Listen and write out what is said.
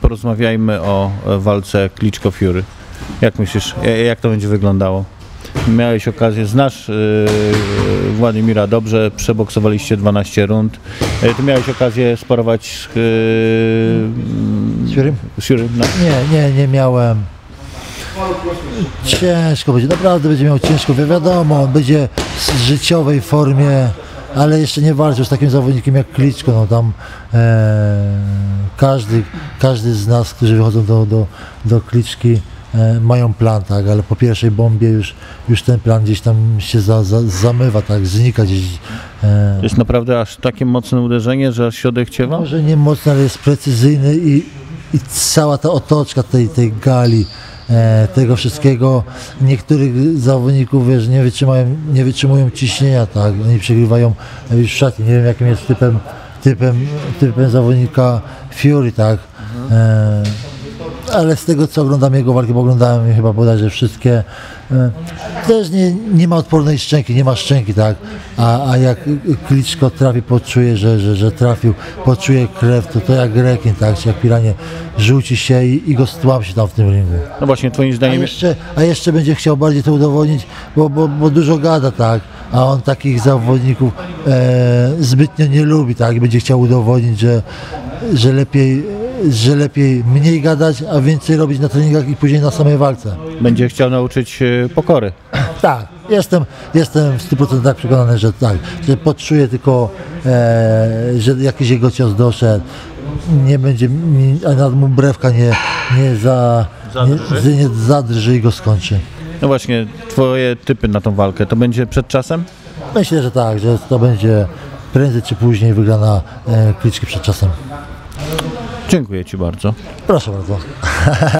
porozmawiajmy o e, walce Kliczko Fury. Jak myślisz, e, jak to będzie wyglądało? Miałeś okazję, znasz e, Władimira dobrze, przeboksowaliście 12 rund. Ty miałeś okazję sparować z, Z Fury? z Fury? No. Nie, nie, nie miałem. Ciężko będzie, naprawdę będzie miał ciężko. Wi- Wiadomo, on będzie w życiowej formie, ale jeszcze nie walczył z takim zawodnikiem jak Kliczko. No tam e, każdy, każdy z nas, którzy wychodzą do, do, do Kliczki, e, mają plan, tak, ale po pierwszej bombie już, już ten plan gdzieś tam się za, za, zamywa, tak, znika gdzieś. E, Jest naprawdę aż takie mocne uderzenie, że aż się odechciewa? może nie mocno, ale jest precyzyjny i, i cała ta otoczka tej, tej gali, tego wszystkiego. Niektórych zawodników wiesz, nie, wytrzymają, nie wytrzymują ciśnienia, tak, oni przegrywają już w szatni. Nie wiem jakim jest typem, typem, typem zawodnika Fury, tak. E, ale z tego co oglądam jego walki, bo oglądałem chyba bodajże wszystkie, e, też nie, nie ma odpornej szczęki, nie ma szczęki, tak? A, a jak Kliczko trafi, poczuje, że, że, że trafił, poczuje krew, to to jak rekin, tak? Czy jak piranie rzuci się i, i go stłamsi tam w tym ringu. No właśnie, twoim A zdaniem... jeszcze, a jeszcze będzie chciał bardziej to udowodnić, bo, bo, bo dużo gada, tak? A on takich zawodników e, zbytnio nie lubi, tak? Będzie chciał udowodnić, że, że lepiej że lepiej mniej gadać, a więcej robić na treningach i później na samej walce. Będzie chciał nauczyć e, pokory. Tak, jestem, jestem w 100% przekonany, że tak, że poczuję tylko, e, że jakiś jego cios doszedł, nie będzie, a mu brewka nie, nie, za, Zadrży? nie, nie zadrży i go skończy. No właśnie, twoje typy na tą walkę, to będzie przed czasem? Myślę, że tak, że to będzie prędzej czy później wygrana e, kliczki przed czasem. Dziękuję Ci bardzo. Proszę bardzo.